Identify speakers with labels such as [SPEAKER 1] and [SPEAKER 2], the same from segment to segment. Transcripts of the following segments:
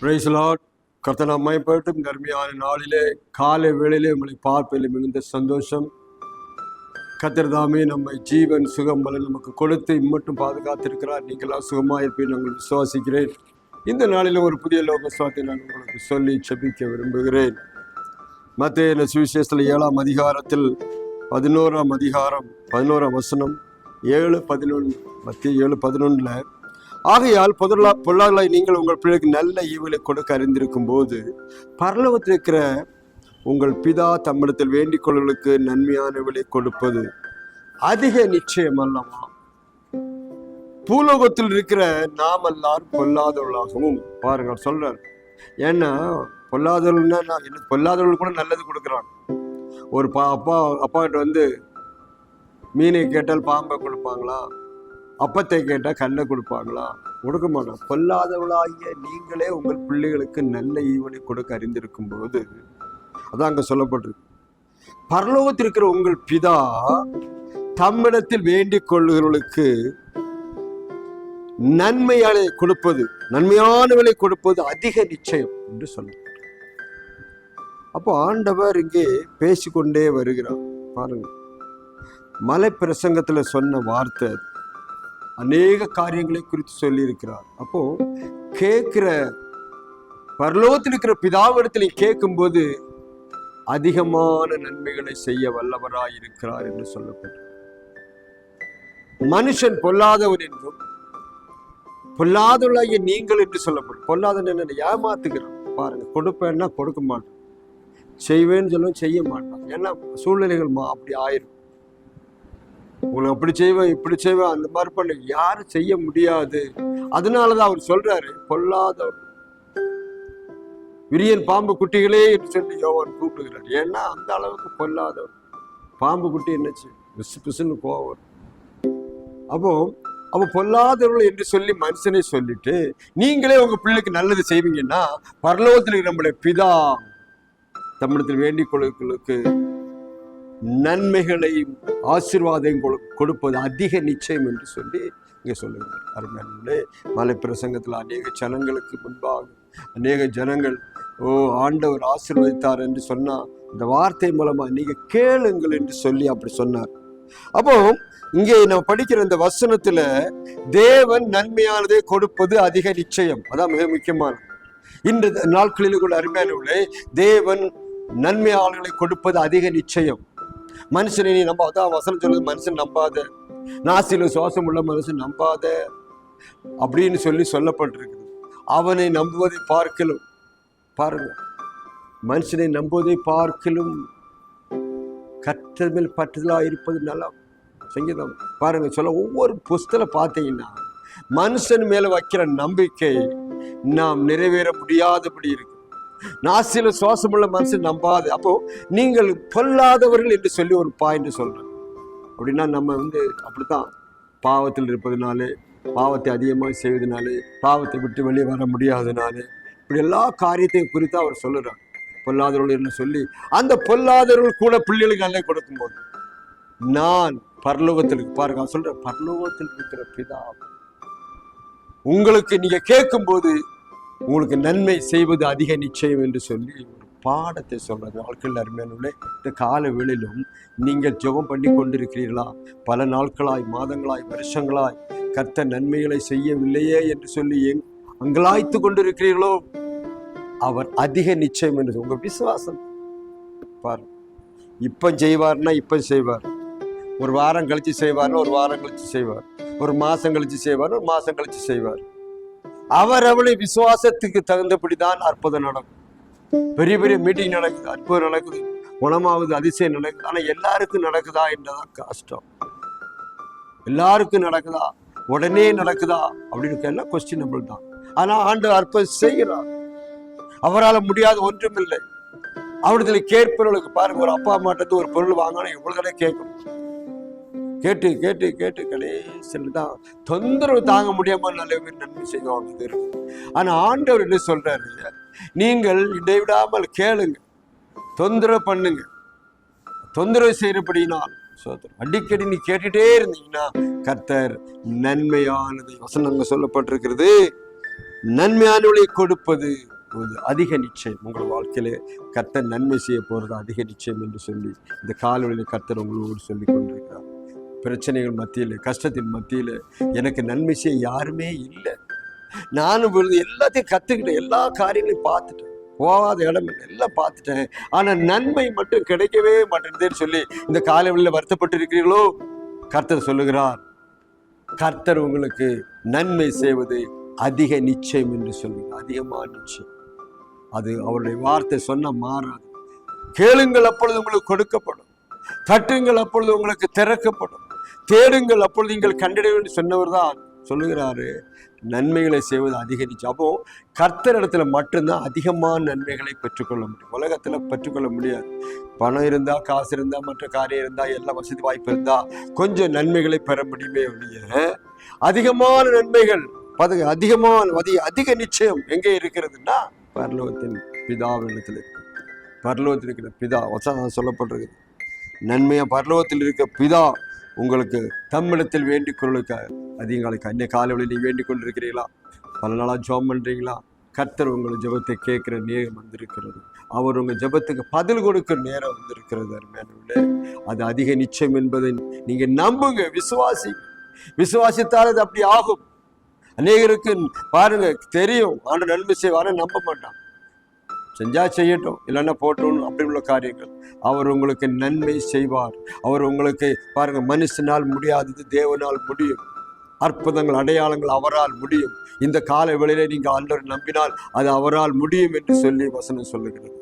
[SPEAKER 1] Price Lord கர்த்தர் கர்மியான நாளிலே காலை வேளையிலே உங்களை பார்ப்பதில் மிகுந்த சந்தோஷம். கத்திரதாமே நம்மை ஜீவன் சுகம் பலன் நமக்கு கொடுத்து இம்மட்டும் பாதுகாத்திருக்கிறார். நீங்களாம் சுகமாக இருப்பேன் உங்களை விசுவாசிக்கிறேன். இந்த நாளிலும் ஒரு புதிய லோக சுவாத்தை நான் உங்களுக்கு சொல்லி செபிக்க விரும்புகிறேன். மத்திய சுவிசேஷத்தில் ஏழாம் அதிகாரத்தில் பதினோராம் அதிகாரம் பதினோராம் வசனம் ஏழு பதினொன்று மத்திய ஏழு பதினொன்றில் ஆகையால் பொருளா பொருளாதார நீங்கள் உங்கள் பிள்ளைக்கு நல்ல ஈவுகளை கொடுக்க அறிந்திருக்கும் போது பரலோகத்தில் இருக்கிற உங்கள் பிதா தம்மிடத்தில் வேண்டிக் கொள்வர்களுக்கு நன்மையானவளை கொடுப்பது அதிக நிச்சயம் அல்லவா? பூலோகத்தில் இருக்கிற நாம் எல்லாரும் பொல்லாதவர்களாகவும் பாருங்க சொல்றார். ஏன்னா பொல்லாதவர்கள்னா நான் என்ன பொல்லாதவர்கள் கூட நல்லது கொடுக்குறான் ஒரு பா அப்பா அப்பா கிட்ட வந்து மீனை கேட்டால் பாம்பை கொடுப்பாங்களா? அப்பத்தை கேட்டால் கல்லை கொடுப்பாங்களா? கொடுக்க மாட்டோம். கொல்லாதவளாகிய நீங்களே உங்கள் பிள்ளைகளுக்கு நல்ல ஈவனை கொடுக்க அறிந்திருக்கும் போது அதான் அங்கே சொல்லப்பட்டிருக்கு. பரலோகத்தில் இருக்கிற உங்கள் பிதா தம்மிடத்தில் வேண்டிக் கொள்ளுகிறவர்களுக்கு நன்மையாளை கொடுப்பது நன்மையானவளை கொடுப்பது அதிக நிச்சயம் என்று சொல்ல அப்போ ஆண்டவர் இங்கே பேசிக்கொண்டே வருகிறார். பாருங்க. மலை பிரசங்கத்தில் சொன்ன வார்த்தை அநேக காரியங்களை குறித்து சொல்லியிருக்கிறார். அப்போ கேட்கிற பரலோகத்தில் இருக்கிற பிதாவிடத்தில் கேட்கும்போது அதிகமான நன்மைகளை செய்ய வல்லவராய் இருக்கிறார் என்று சொல்லப்பட்டது. மனுஷன் பொல்லாதவன் என்றும் பொல்லாதவளாகிய நீங்கள் என்று சொல்லப்படும். பொல்லாதவன் என்ன ஏமாத்துகிறான். பாருங்க கொடுப்பேன்னா கொடுக்க மாட்டான். செய்வேன்னு சொல்லுவேன் செய்ய மாட்டான். ஏன்னா சூழ்நிலைகள் மா அப்படி ஆயிரும். உங்களை அப்படி செய்வேன் இப்படி செய்வேன் அந்த மாதிரி பண்ண. யாரும் செய்ய முடியாது. அதனாலதான் அவர் சொல்றாரு பொல்லாதவர். விரியன் பாம்பு குட்டிகளே என்று சொல்லி யோவான் கூப்பிடுகிறார். ஏன்னா அந்த அளவுக்கு பொல்லாதவர். பாம்பு குட்டி என்னச்சு? பிசு பிசுன்னு கோவம் அப்போ அப்போ பொல்லாதவர்கள் என்று சொல்லி மனுஷனை சொல்லிட்டு நீங்களே உங்க பிள்ளைக்கு நல்லது செய்வீங்கன்னா பரலோகத்தில் நம்மளுடைய நம்முடைய பிதா தமிழத்தில் வேண்டிக் கொள்ளுக்கு நன்மைகளையும் ஆசீர்வாதையும் கொடு- கொடுப்பது அதிக நிச்சயம் என்று சொல்லி இங்கே சொல்லுங்கள் அருமையானவர்களே மலை பிரசங்கத்தில் அநேக ஜனங்களுக்கு முன்பாக அநேக ஜனங்கள் ஓ ஆண்டவர் ஆசீர்வதித்தார் என்று சொன்னால் இந்த வார்த்தை மூலமாக நீங்க கேளுங்கள் என்று சொல்லி அப்படி சொன்னார். அப்போ இங்கே நம்ம படிக்கிற இந்த வசனத்துல தேவன் நன்மையானதை கொடுப்பது அதிக நிச்சயம். அதான் மிக முக்கியமானது இன்று நாட்களில் கூட அருமையானவர்களே தேவன் நன்மையாளர்களை கொடுப்பது அதிக நிச்சயம். மனுஷனை நீ நம்பாத. வசனம் சொல்லுது மனுஷன் நம்பாத. நாசில சுவாசம் உள்ள மனுஷன் நம்பாத. அப்படின்னு சொல்லி சொல்லப்பட்டிருக்குது. அவனை நம்புவதை பார்க்கலும். பாருங்க. மனுஷனை நம்புவதை பார்க்கலும். கற்றல் மேல் பற்றுதலா இருப்பது நல்லா சங்கீதம். பாருங்க சொல்ல ஒவ்வொரு புஸ்தல பார்த்தீங்கன்னா மனுஷன் மேலே வைக்கிற நம்பிக்கை நாம் நிறைவேற முடியாதபடி இருக்கு. நாசில சுவாசமுள்ள மனசு நம்பாது. அப்போ நீங்கள் பொல்லாதவர்கள் என்று சொல்லி ஒரு பாயிண்ட் சொல்றேன் அப்படின்னா நம்ம வந்து அப்படித்தான் பாவத்தில் இருப்பதுனாலே பாவத்தை அதிகமாக செய்வதனாலே பாவத்தை விட்டு வெளியே வர முடியாதனாலே இப்படி எல்லா காரியத்தையும் குறித்து அவர் சொல்லுறார். பொல்லாதவர்கள் என்று சொல்லி அந்த பொல்லாதவர்கள் கூட பிள்ளைகளுக்கு நல்ல கொடுக்கும்போது நான் பரலோகத்தில் பாருங்க சொல்ற பரலோகத்தில் இருக்கிற பிதா உங்களுக்கு நீங்க கேட்கும்போது உங்களுக்கு நன்மை செய்வது அதிக நிச்சயம் என்று சொல்லி ஒரு பாடத்தை சொல்கிறது வாழ்க்கையில் அருமையான இந்த கால வேளையிலும் நீங்கள் ஜெபம் பண்ணி கொண்டிருக்கிறீர்களா? பல நாட்களாய் மாதங்களாய் வருஷங்களாய் கர்த்த நன்மைகளை செய்யவில்லையே என்று சொல்லி எங் அங்கலாய்த்து கொண்டிருக்கிறீர்களோ? அவர் அதிக நிச்சயம் என்று உங்கள் விசுவாசம். பாரு இப்போ செய்வார்னா இப்போ செய்வார். ஒரு வாரம் கழித்து செய்வார்னா ஒரு வாரம் கழித்து செய்வார். ஒரு மாதம் கழித்து செய்வார் ஒரு மாதம் கழித்து செய்வார். அவர் அவளை விசுவாசத்துக்கு தகுந்தபடிதான் அற்புதம் நடக்கும். பெரிய பெரிய மீட்டிங் நடக்குது அற்புதம் நடக்குது குணமாவது அதிசயம் நடக்குது. ஆனா எல்லாருக்கும் நடக்குதா என்றதான் கஷ்டம். எல்லாருக்கும் நடக்குதா? உடனே நடக்குதா? அப்படின்னு கேட்டா கொஸ்டினபிள் தான். ஆனா ஆண்டு அற்புதம் செய்கிறார். அவரால் முடியாத ஒன்றும் இல்லை அவரிடத்துல கேட்பவர்களுக்கு பாருங்க ஒரு அப்பா அம்மாட்டது ஒரு பொருள் வாங்கணும் எவ்வளவு தடவை கேட்கணும். கேட்டு கேட்டு கேட்டு கடைசியில் தான் தொந்தரவு தாங்க முடியாம நல்ல பேர் நன்மை செய்வாங்க இது இருக்கு ஆனா ஆண்டவர் என்ன சொல்றாரு? நீங்கள் இடைவிடாமல் கேளுங்க தொந்தரவு பண்ணுங்க. தொந்தரவு செய்யறபடினால் சோதரம் அடிக்கடி நீ கேட்டுட்டே இருந்தீங்கன்னா கர்த்தர் நன்மையானது வசனங்க சொல்லப்பட்டிருக்கிறது. நன்மையானவளை கொடுப்பது ஒரு அதிக நிச்சயம். உங்கள் வாழ்க்கையிலே கர்த்தர் நன்மை செய்ய போகிறது அதிக நிச்சயம் என்று சொல்லி இந்த காலவழியில் கர்த்தர் உங்களோடு சொல்லி கொண்டிருக்கிறார். பிரச்சனைகள் மத்தியில் கஷ்டத்தின் மத்தியில் எனக்கு நன்மை செய்ய யாருமே இல்லை. நானும் பொழுது எல்லாத்தையும் கற்றுக்கிட்டேன் எல்லா காரியங்களையும் பார்த்துட்டேன். போகாத இடம் எல்லாம் பார்த்துட்டேன். ஆனால் நன்மை மட்டும் கிடைக்கவே மாட்டேங்குதுன்னு சொல்லி இந்த காலவழியில் வருத்தப்பட்டு இருக்கிறீர்களோ கர்த்தர் சொல்லுகிறார் கர்த்தர் உங்களுக்கு நன்மை செய்வது அதிக நிச்சயம் என்று சொல்லுங்க அதிகமான நிச்சயம். அது அவருடைய வார்த்தை சொன்ன மாறாது. கேளுங்கள் அப்பொழுது உங்களுக்கு கொடுக்கப்படும். தட்டுங்கள் அப்பொழுது உங்களுக்கு திறக்கப்படும். தேடுங்கள் அப்பொழுது நீங்கள் கண்டிட சொன்னவர் தான் சொல்லுகிறாரு. நன்மைகளை செய்வது அதிகரிச்சு அப்போ கர்த்தர் இடத்துல மட்டும்தான் அதிகமான நன்மைகளை பெற்றுக்கொள்ள முடியும். உலகத்துல பெற்றுக்கொள்ள முடியாது. பணம் இருந்தா காசு இருந்தா மற்ற காரியம் இருந்தா எல்லா வசதி வாய்ப்பு இருந்தா கொஞ்சம் நன்மைகளை பெற முடியுமே ஒழிய அதிகமான நன்மைகள் பது அதிகமான அதிக அதிக நிச்சயம் எங்கே இருக்கிறதுன்னா பரலோகத்தின் பிதாவிடத்தில் இருக்கு. பரலோகத்தில் இருக்கிற பிதா வசனம் சொல்லப்பட்டிருக்கு நன்மையா பரலோகத்தில் இருக்க பிதா உங்களுக்கு தம்மிடத்தில் வேண்டிக் கொள்ளுக்க அதிகாலைக்கு அன்னிய காலையில் நீங்கள் வேண்டிக் கொண்டிருக்கிறீங்களா பல நாளாக ஜெபம் பண்ணுறீங்களா கர்த்தர் உங்கள் ஜெபத்தை கேட்குற நேரம் வந்திருக்கிறது. அவர் உங்கள் ஜெபத்துக்கு பதில் கொடுக்கிற நேரம் வந்திருக்கிறது அருமையானவர்களே. அது அதிக நிச்சயம் என்பதை நீங்கள் நம்புங்க விசுவாசி விசுவாசித்தால் அது அப்படி ஆகும். அநேகருக்கு பாருங்க தெரியும். ஆண்டு நன்மை செய்வார நம்ப மாட்டான். செஞ்சா செய்யட்டும் இல்லைன்னா போட்டோம் அப்படி உள்ள காரியங்கள். அவர் உங்களுக்கு நன்மை செய்வார். அவர் உங்களுக்கு பாருங்க மனுஷனால் முடியாதது தேவனால் முடியும். அற்புதங்கள் அடையாளங்கள் அவரால் முடியும். இந்த கால வேளையிலே நீங்கள் ஆண்டவர் நம்பினால் அது அவரால் முடியும் என்று சொல்லி வசனம் சொல்லுகிறது.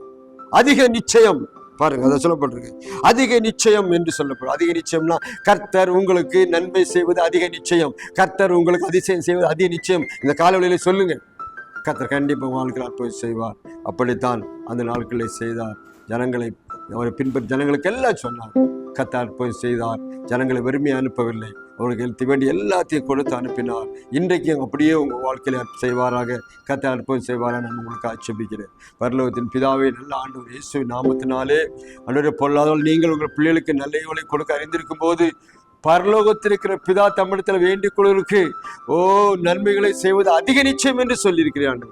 [SPEAKER 1] அதிக நிச்சயம் பாருங்க அதை சொல்லப்பட்டிருக்கு. அதிக நிச்சயம் என்று சொல்லப்படும். அதிக நிச்சயம்னா கர்த்தர் உங்களுக்கு நன்மை செய்வது அதிக நிச்சயம். கர்த்தர் உங்களுக்கு அதிசயம் செய்வது அதிக நிச்சயம். இந்த காலவெளியில சொல்லுங்க. கத்தர் கண்டிப்பாக வாழ்க்கை அற்புதம் செய்வார். அப்படித்தான் அந்த நாட்களில் செய்தார். ஜனங்களை அவரை பின்பற்றி ஜனங்களுக்கு எல்லாம் சொன்னார். கத்தார் அற்புதம் செய்தார். ஜனங்களை வெறுமையை அனுப்பவில்லை. அவர்களுக்கு வேண்டிய எல்லாத்தையும் கொடுத்து அனுப்பினார். இன்றைக்கு அப்படியே உங்கள் வாழ்க்கையில் செய்வாராக. கத்தை அற்புதம் செய்வாராக நான் உங்களுக்கு ஆட்சேபிக்கிறேன். பரலோகத்தின் பிதாவை நல்ல ஆண்டு இயேசு நாமத்தினாலே அன்றைய பொல்லாதவள் நீங்கள் உங்கள் பிள்ளைகளுக்கு நல்ல இவளை கொடுக்க அறிந்திருக்கும் போது பரலோகத்தில் இருக்கிற பிதா தமிழத்தில் வேண்டிக் கொள்வதற்கு ஓ நன்மைகளை செய்வது அதிக நிச்சயம் என்று சொல்லியிருக்கிறேன்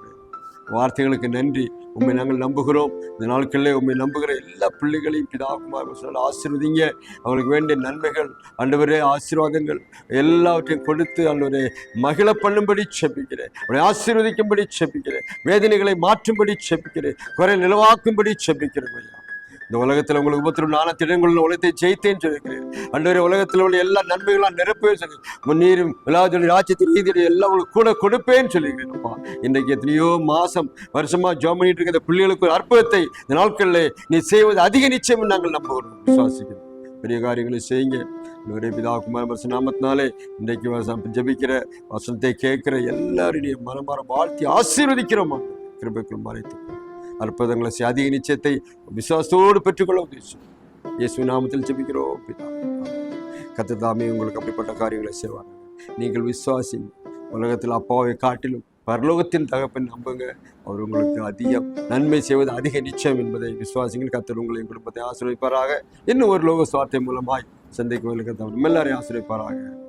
[SPEAKER 1] வார்த்தைகளுக்கு நன்றி. உண்மை நாங்கள் நம்புகிறோம். இந்த நாட்களிலே உண்மை நம்புகிற எல்லா பிள்ளைகளையும் பிதாகுமார் சொல்ல ஆசீர்வதிங்க. அவங்களுக்கு வேண்டிய நன்மைகள் அண்டவரே ஆசீர்வாதங்கள் எல்லாவற்றையும் கொடுத்து ஆண்டவரே மகிழ பண்ணும்படி செப்பிக்கிறேன் அவரை ஆசீர்வதிக்கும்படி செப்பிக்கிறேன் வேதனைகளை மாற்றும்படி செப்பிக்கிறேன் குறை நிலவாக்கும்படி செப்பிக்கிறேன் ஐயா. இந்த உலகத்தில் உங்களுக்கு உபத்திரம் நான திடங்களுள்ள உலகத்தை ஜெயித்தேன்னு சொல்லியிருக்கிறேன். அன்றைய உலகத்தில் உள்ள எல்லா நன்மைகளும் நிரப்பவே சொல்லி முன்னீரும் விழாஜொலி ராஜ்யத்தின் நீதியை எல்லாம் உங்களுக்கு கூட கொடுப்பேன்னு சொல்லியிருக்கிறேன்ப்பா இன்றைக்கு எத்தனையோ மாசம் வருஷமா ஜோம் பண்ணிட்டு இருக்கிற பிள்ளைகளுக்கு ஒரு அற்புதத்தை இந்த நாட்களில் நீ செய்வது அதிக நிச்சயம் நாங்கள் நம்புகிறோம். விசுவாசிக்கிறோம். பெரிய காரியங்களை செய்யுங்க. ஒரே பிதா குமார் வருஷ நாமத்தினாலே இன்றைக்கு வசம் ஜபிக்கிற வசனத்தை கேட்கிற எல்லாருடைய மரமரம் வாழ்த்தி ஆசீர்வதிக்கிறோம்மா கிருபைக்குள் மறைத்து அற்புதங்களை செய் அதிக நிச்சயத்தை விசுவாசத்தோடு பெற்றுக்கொள்ள உதவி இயேசு நாமத்தில் ஜெபிக்கிறோம் பிதா. தாமே உங்களுக்கு அப்படிப்பட்ட காரியங்களை செய்வாங்க நீங்கள் விசுவாசி உலகத்தில் அப்பாவை காட்டிலும் பரலோகத்தின் தகப்பன் நம்புங்க. அவர் உங்களுக்கு அதிகம் நன்மை செய்வது அதிக நிச்சயம் என்பதை விசுவாசிகள் கத்தர் உங்களை குடும்பத்தை ஆசிரியப்பாராக இன்னும் ஒரு லோக சுவார்த்தை மூலமாய் சந்தைக்கு தவிர எல்லாரையும் ஆசிரியப்பாராக